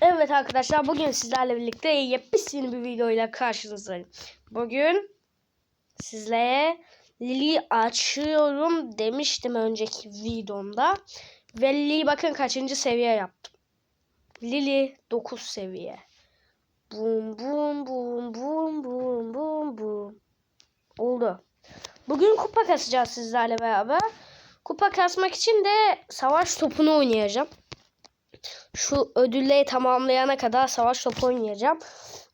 Evet arkadaşlar bugün sizlerle birlikte yepyeni bir videoyla karşınızdayım. Bugün sizlere Lili açıyorum demiştim önceki videomda. Ve Lili'yi bakın kaçıncı seviye yaptım. Lili 9 seviye. Bum bum bum bum bum bum bum. Oldu. Bugün kupa kasacağız sizlerle beraber. Kupa kasmak için de savaş topunu oynayacağım şu ödülleri tamamlayana kadar savaş topu oynayacağım.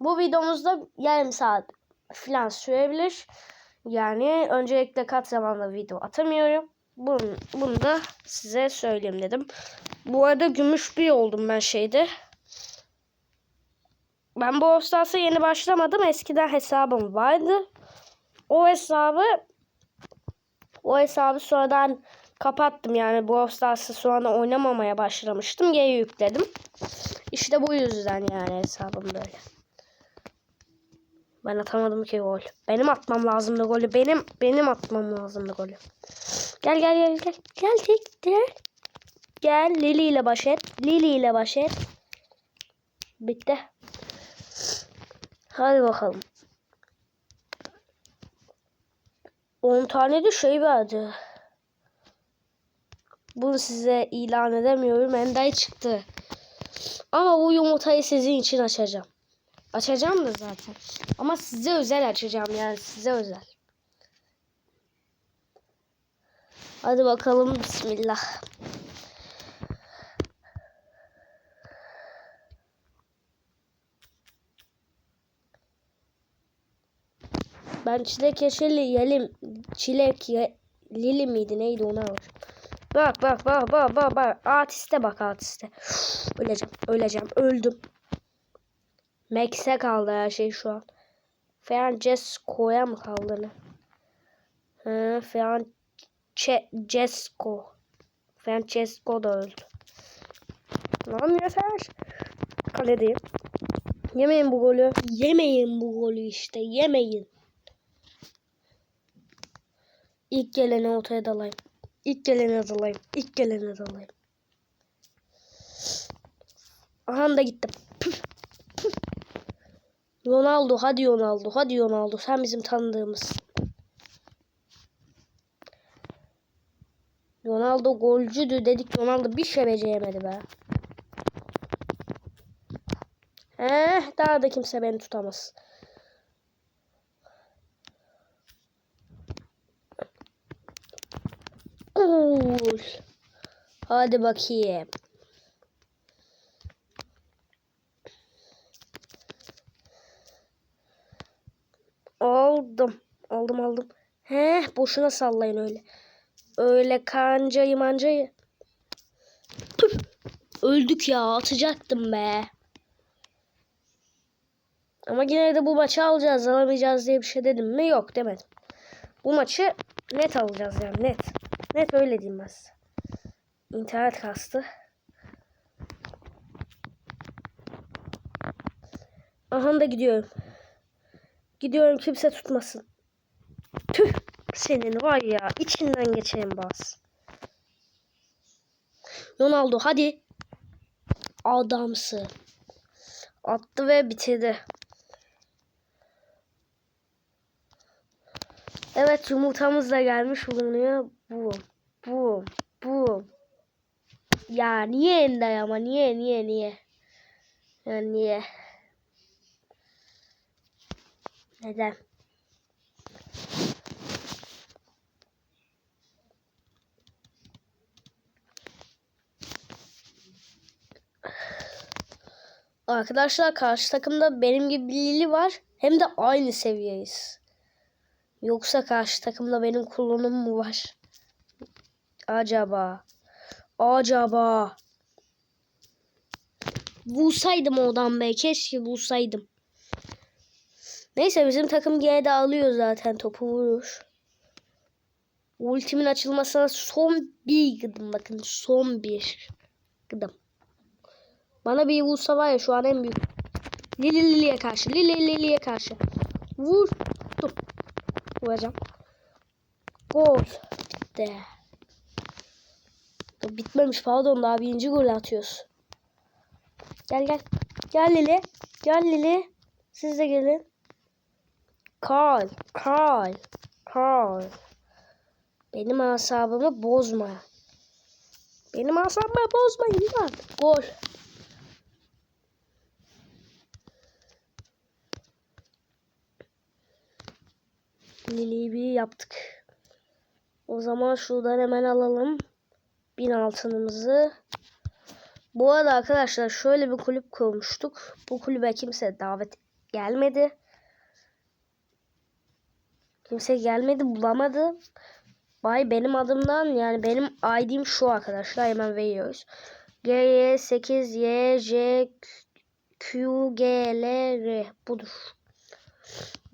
Bu videomuzda yarım saat falan sürebilir. Yani öncelikle kat zamanla video atamıyorum. Bunu, bunu da size söyleyeyim dedim. Bu arada gümüş bir oldum ben şeyde. Ben bu Stars'a yeni başlamadım. Eskiden hesabım vardı. O hesabı o hesabı sonradan kapattım yani Brawl Stars'ı sonra oynamamaya başlamıştım. Geri yükledim. İşte bu yüzden yani hesabım böyle. Ben atamadım ki gol. Benim atmam lazımdı golü. Benim benim atmam lazımdı golü. Gel gel gel gel. Gel tek gel. Gel Lili ile baş et. Lili ile baş et. Bitti. Hadi bakalım. 10 tane de şey verdi. Bunu size ilan edemiyorum. Ender çıktı. Ama bu yumurtayı sizin için açacağım. Açacağım da zaten. Ama size özel açacağım yani size özel. Hadi bakalım bismillah. Ben çilek yeşili yelim çilek ye, lili miydi neydi ona var. Bak bak bak bak bak bak. Artiste bak artiste. öleceğim öleceğim öldüm. Max'e kaldı her şey şu an. Francesco'ya mı kaldı ne? Ha, Francesco. Francesco da öldü. Lan yeter. Kaledeyim. Yemeyin bu golü. Yemeyin bu golü işte. Yemeyin. İlk geleni ortaya dalayım. İlk gelene dalayım. İlk gelene dalayım. Aha da gittim. Ronaldo hadi Ronaldo hadi Ronaldo sen bizim tanıdığımız. Ronaldo golcüdü dedik Ronaldo bir şey beceremedi be. Eh daha da kimse beni tutamaz. Gol. Hadi bakayım. Aldım. Aldım aldım. He, boşuna sallayın öyle. Öyle kancayı mancayı. Püf. Öldük ya. Atacaktım be. Ama yine de bu maçı alacağız. Alamayacağız diye bir şey dedim mi? Yok demedim. Bu maçı net alacağız yani net. Net öyle diyeyim ben. İnternet kastı. Aha da gidiyorum. Gidiyorum kimse tutmasın. Tüh senin var ya içinden geçeyim bas. Ronaldo hadi. Adamsı. Attı ve bitirdi. Evet yumurtamız da gelmiş bulunuyor. Bu, bu, bu. Ya niye ender ama niye niye niye? Ya niye? Neden? Arkadaşlar karşı takımda benim gibi bir Lili var. Hem de aynı seviyeyiz. Yoksa karşı takımda benim kullanım mı var? Acaba? Acaba? Vursaydım oradan be. Keşke vursaydım. Neyse bizim takım G'de alıyor zaten topu vurur. Ultimin açılmasına son bir gıdım bakın. Son bir gıdım. Bana bir vursa var ya şu an en büyük. Lili Lili'ye karşı. Lili Lili'ye karşı. Vur. Dur. Vuracağım. Gol. Bitti. Bitmemiş pardon daha birinci gol atıyoruz. Gel gel. Gel Lili. Gel Lili. Siz de gelin. Carl. Carl. Carl. Benim asabımı bozma. Benim asabımı bozmayın lan. Gol. Lili'yi bir yaptık. O zaman şuradan hemen alalım. Bin altınımızı. Bu arada arkadaşlar şöyle bir kulüp kurmuştuk. Bu kulübe kimse davet gelmedi. Kimse gelmedi bulamadı. Bay benim adımdan yani benim ID'm şu arkadaşlar hemen veriyoruz. G, Y, 8, Y, J, Q, G, L, R. Budur.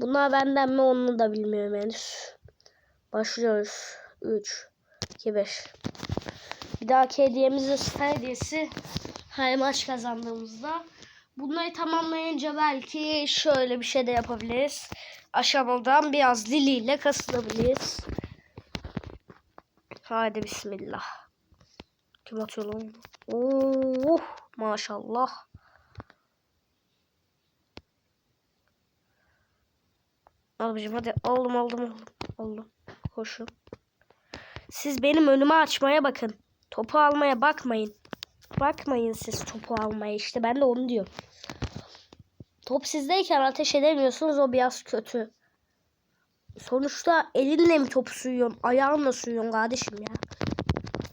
Bunlar benden mi onu da bilmiyorum henüz. Başlıyoruz. 3, 2, 5. Bir dahaki hediyemiz de süper hediyesi. Her maç kazandığımızda. Bunları tamamlayınca belki şöyle bir şey de yapabiliriz. Aşamadan biraz Lili ile kasılabiliriz. Hadi bismillah. Kim atıyor lan? Oh maşallah. Abicim hadi aldım aldım aldım. Aldım. Koşun. Siz benim önümü açmaya bakın. Topu almaya bakmayın. Bakmayın siz topu almaya işte ben de onu diyorum. Top sizdeyken ateş edemiyorsunuz o biraz kötü. Sonuçta elinle mi topu suyuyorsun? Ayağınla suyuyorsun kardeşim ya.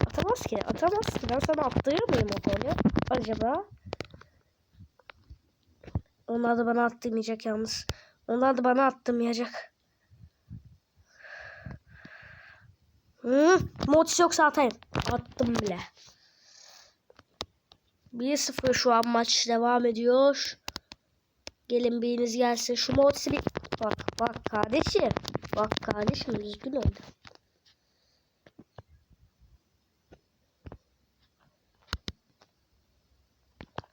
Atamaz ki. Atamaz ki. Ben sana attırır mıyım o golü? Acaba? Onlar da bana attırmayacak yalnız. Onlar da bana attırmayacak. Hı, Motis yoksa atayım. Attım bile. 1-0 şu an maç devam ediyor. Gelin biriniz gelsin. Şu Motis'i bir... Bak bak kardeşim. Bak kardeşim düzgün oldu.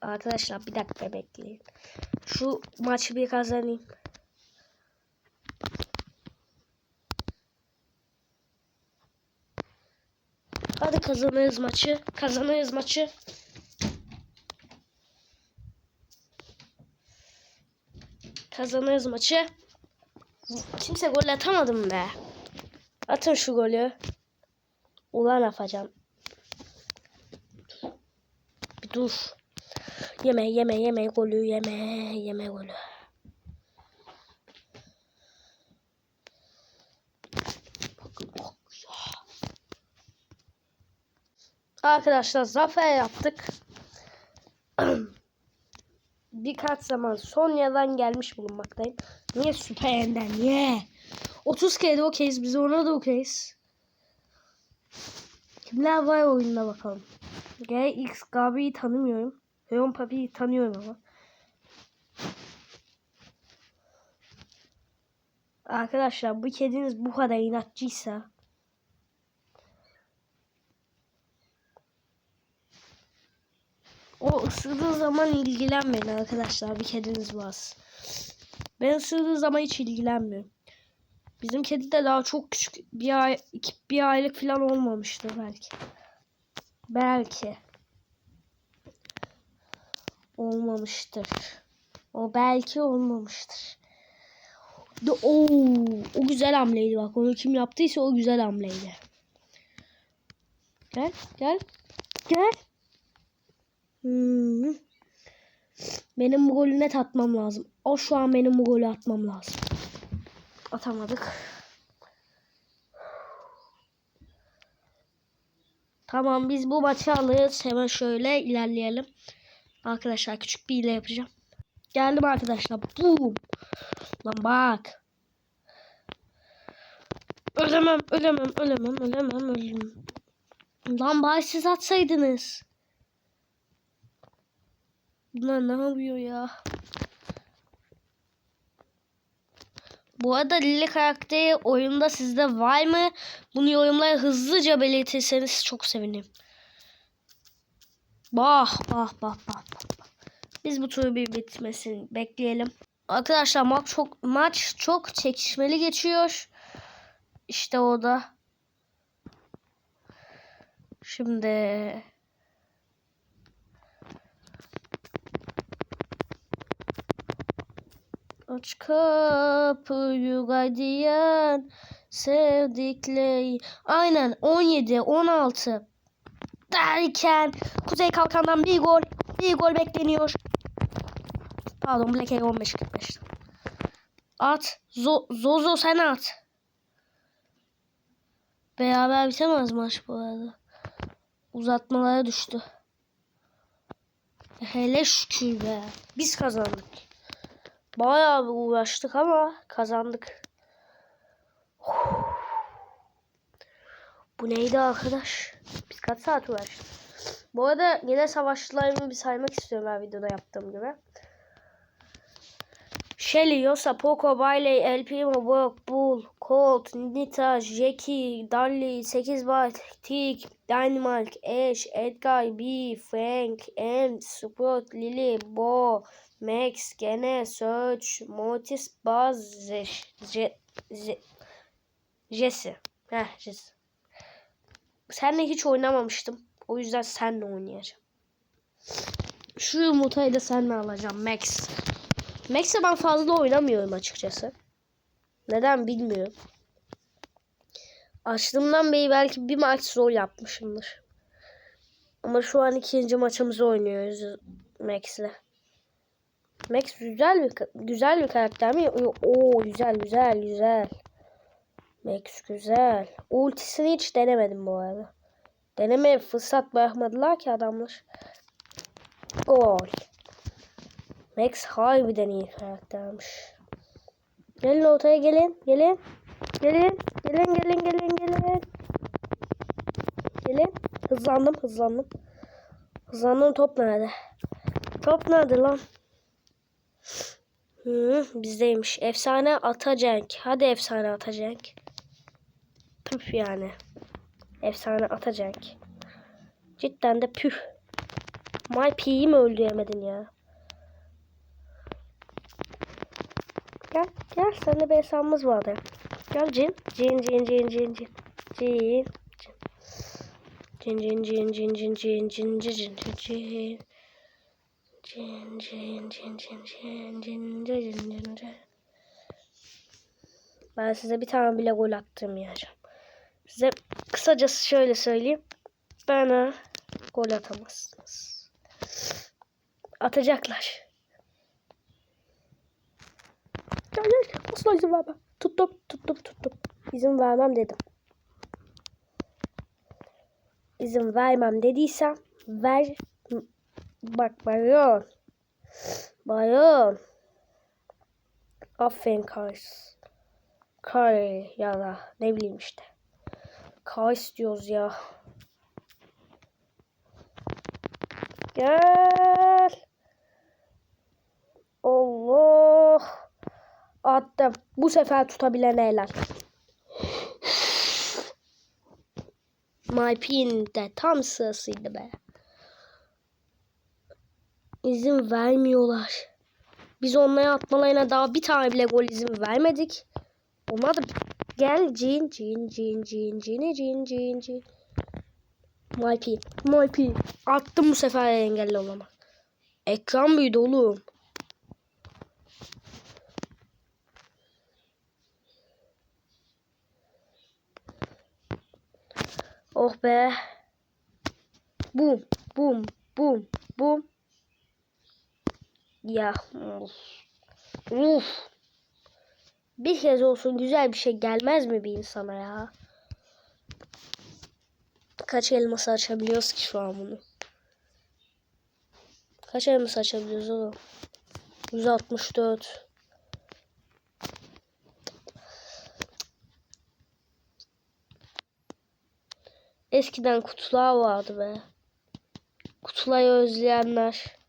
Arkadaşlar bir dakika bekleyin. Şu maçı bir kazanayım. Hadi kazanırız maçı. Kazanırız maçı. Kazanırız maçı. Kimse gol atamadım be. Atın şu golü. Ulan Afacan. Bir dur. Yeme yeme yeme golü yeme yeme golü. Bakın bak ya. Arkadaşlar zafer yaptık. Birkaç zaman Sonya'dan gelmiş bulunmaktayım. Niye Süper Ender? Niye? 30 kere okeyiz. Biz ona da okeyiz. Kimler var oyunda bakalım. GX Gabi'yi tanımıyorum. Heron Papi'yi tanıyorum ama. Arkadaşlar bu kediniz bu kadar inatçıysa o ısırdığı zaman ilgilenmeyin arkadaşlar bir kediniz var. Ben ısırdığı zaman hiç ilgilenmiyorum. Bizim kedi de daha çok küçük bir ay iki, bir aylık falan olmamıştır belki. Belki. Olmamıştır. O belki olmamıştır. De, oo, o güzel hamleydi bak. Onu kim yaptıysa o güzel hamleydi. Gel, gel, gel. Hmm. Benim bu golü net atmam lazım. O şu an benim bu golü atmam lazım. Atamadık. Tamam biz bu maçı alırız. Hemen şöyle ilerleyelim. Arkadaşlar küçük bir hile yapacağım. Geldim arkadaşlar. Boom. Lan bak. Ölemem, ölemem, ölemem, ölemem, ölemem. Lan bari siz atsaydınız. Bunlar ne yapıyor ya? Bu arada Lili karakteri oyunda sizde var mı? Bunu yorumlara hızlıca belirtirseniz çok sevinirim. Bah bah bah bah bah. Biz bu turu bir bitmesini bekleyelim. Arkadaşlar maç çok maç çok çekişmeli geçiyor. İşte o da. Şimdi Aç kapıyı gardiyan sevdikleri. Aynen 17, 16 derken Kuzey Kalkan'dan bir gol. Bir gol bekleniyor. Pardon Black Egg 15 45. At. Zo Zozo sen at. Beraber bitemez maç bu arada. Uzatmalara düştü. Hele şükür be. Biz kazandık. Bayağı bir uğraştık ama kazandık. Bu neydi arkadaş? Biz kaç saat uğraştık? Bu arada yine savaşçılarımı bir saymak istiyorum her videoda yaptığım gibi. Shelly, Yosa, Poco, Bailey, El Primo, Brock, Bull, Colt, Nita, Jackie, Dudley, 8 Bart, Tick, Dynamite, Ash, Edgar, B, Frank, M, Sprout, Lily, Bo, Max, Gene, Surge, Mortis, Buzz, Je, Je, Jesse. Heh, Jesse. Seninle hiç oynamamıştım. O yüzden seninle oynayacağım. Şu yumurtayı da seninle alacağım Max. Max'e ben fazla oynamıyorum açıkçası. Neden bilmiyorum. Açtığımdan beri belki bir maç rol yapmışımdır. Ama şu an ikinci maçımızı oynuyoruz Max'le. Max güzel bir güzel bir karakter mi? Oo güzel güzel güzel. Max güzel. Ultisini hiç denemedim bu arada. Deneme fırsat bırakmadılar ki adamlar. Gol. Max harbiden iyi karaktermiş. Gelin ortaya gelin. Gelin. Gelin. Gelin gelin gelin gelin. Gelin. Hızlandım hızlandım. Hızlandım top nerede? Top nerede lan? Hı, bizdeymiş. Efsane Atacenk. Hadi efsane Atacenk. Püf yani. Efsane Atacenk. Cidden de püf. My P'yi mi öldüremedin ya? Gel gel seninle bir hesabımız vardı. Gel cin. Cin cin cin cin cin. Cin. Cin cin cin cin cin cin cin cin cin cin Cin Ben size bir tane bile gol attım yiyeceğim. Size kısacası şöyle söyleyeyim. Bana gol atamazsınız. Atacaklar. Gel gel. Asla izin vermem. Tuttum tuttum tuttum. İzin vermem dedim. İzin vermem dediysem ver. Bak bayon. Bayon. Aferin Kars. Kar ya da ne bileyim işte. Kars diyoruz ya. Gel. Allah. Attım. Bu sefer tutabilen helal. My pin de tam sırasıydı be. İzin vermiyorlar. Biz onlara atmalarına daha bir tane bile gol izin vermedik. Onlar da gel cin cin cin cin cin cin cin cin. My pin. Attım bu sefer engelli olamaz. Ekran büyüdü oğlum. Oh be. Bum bum bum bum. Ya. Uf. Bir kez olsun güzel bir şey gelmez mi bir insana ya? Kaç elması açabiliyoruz ki şu an bunu? Kaç elması açabiliyoruz oğlum? 164. Eskiden kutular vardı be. Kutulayı özleyenler.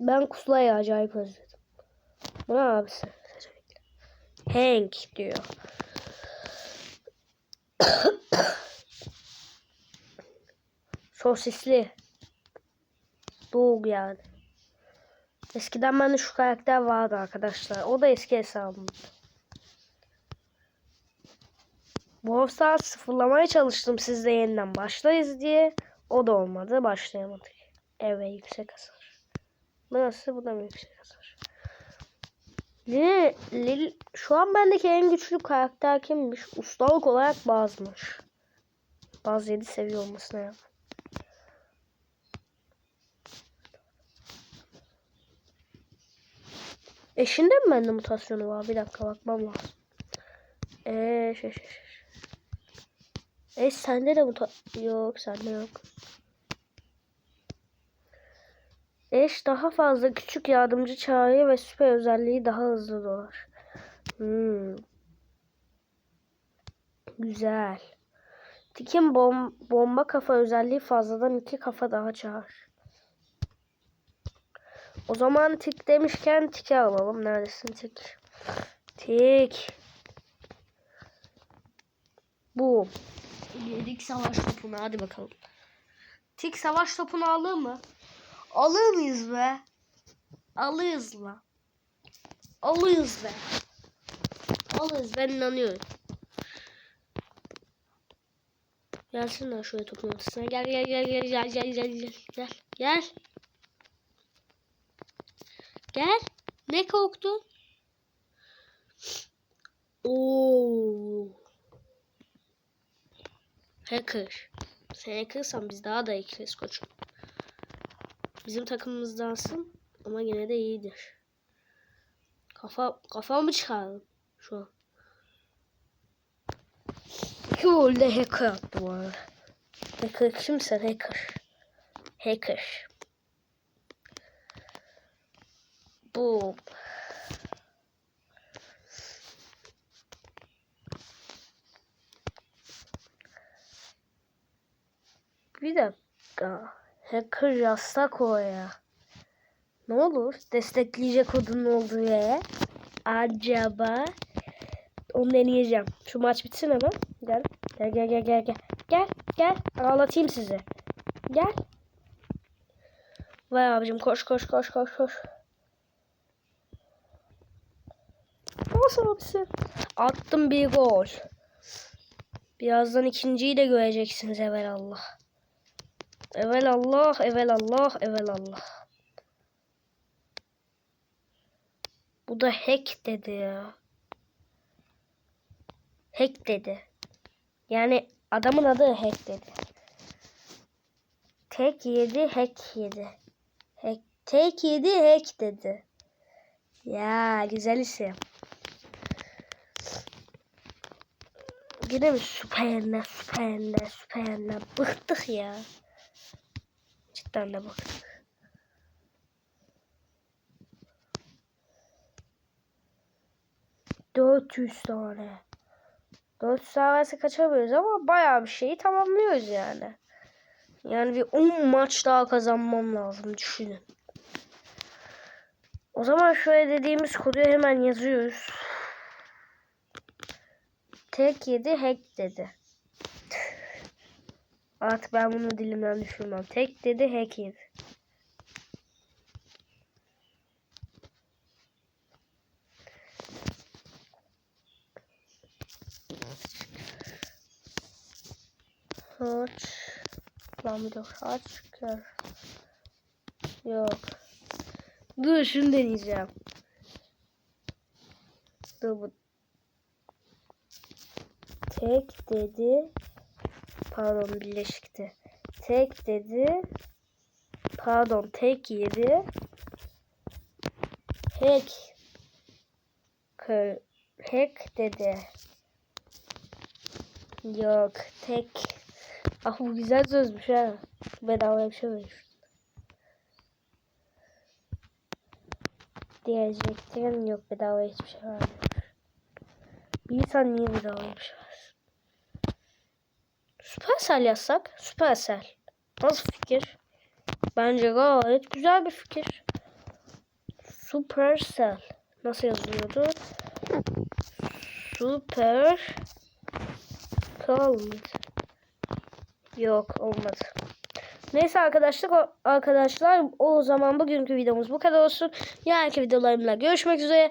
Ben kutulayı acayip özledim. Bu ne abisi? Hank diyor. Sosisli. Doğuk yani. Eskiden bende şu karakter vardı arkadaşlar. O da eski hesabım. Bu saat sıfırlamaya çalıştım sizle yeniden başlayız diye. O da olmadı. Başlayamadık. Evet yüksek hasar. Bu nasıl? Bu da mı yüksek hasar? Lil, Lil, şu an bendeki en güçlü karakter kimmiş? Ustalık olarak Baz'mış. Baz 7 seviye olmasına rağmen. Eşinde mi bende mutasyonu var? Bir dakika bakmam lazım. Eee şey şey şey. E sende de muta... Yok sende yok. Eş daha fazla küçük yardımcı çağrı ve süper özelliği daha hızlı dolar. Hmm. Güzel. Tikin bom bomba kafa özelliği fazladan iki kafa daha çağır. O zaman tik demişken tiki alalım. Neredesin tik? Tik. Bu. Yedik savaş topunu. Hadi bakalım. Tik savaş topunu alır mı? Alır mıyız be? Alırız mı? Alırız be. Alırız ben inanıyorum. Gelsin lan şöyle topun ortasına. Gel gel gel gel gel gel gel gel gel gel. Gel. Ne korktun? Oo. Hacker. Sen hackersan biz daha da hackeriz koçum. Bizim takımımızdansın ama yine de iyidir. Kafa kafamı çıkardım şu an. İki gol de hacker attı bu arada. Hacker kimsen hacker. Hacker. Bu. Bir dakika. Hacker yazsak oraya. Ne olur? Destekleyecek kodun olduğu yere. Acaba onu deneyeceğim. Şu maç bitsin hemen. Gel. Gel gel gel gel gel. Gel gel. Ağlatayım sizi. Gel. Vay abicim koş koş koş koş koş. Nasıl abisi? Attım bir gol. Birazdan ikinciyi de göreceksiniz evelallah. Evelallah, evelallah, evelallah. Bu da hack dedi ya. Hack dedi. Yani adamın adı hack dedi. Tek yedi, hack yedi. Hack, tek yedi, hack dedi. Ya güzel isim. Yine mi süperler, süperler, süperler. Bıktık ya. Cidden de bıktık. Dört yüz tane. Dört tanesi kaçamıyoruz ama bayağı bir şeyi tamamlıyoruz yani. Yani bir 10 maç daha kazanmam lazım düşünün. O zaman şöyle dediğimiz kodu hemen yazıyoruz. Tek yedi hack dedi. Artık ben bunu dilimden düşürmem. Tek dedi hack yedi. Haç. Lan bir de haç kör. Yok. Dur şunu deneyeceğim. Dur bu. Tek dedi. Pardon birleşikti. Tek dedi. Pardon tek yedi. Hack. Kör. Hack dedi. Yok tek. Ah bu güzel sözmüş ha. Bedava bir şey vermiş. Diyecektim yok bedava hiçbir şey vermiyor. Bir insan niye bedava bir şey? Süpersel yazsak. Süpersel. Nasıl fikir? Bence gayet güzel bir fikir. Supercell. Nasıl yazılıyordu? Super Kalmadı. Yok olmadı. Neyse arkadaşlar arkadaşlar o zaman bugünkü videomuz bu kadar olsun. Yarınki videolarımla görüşmek üzere.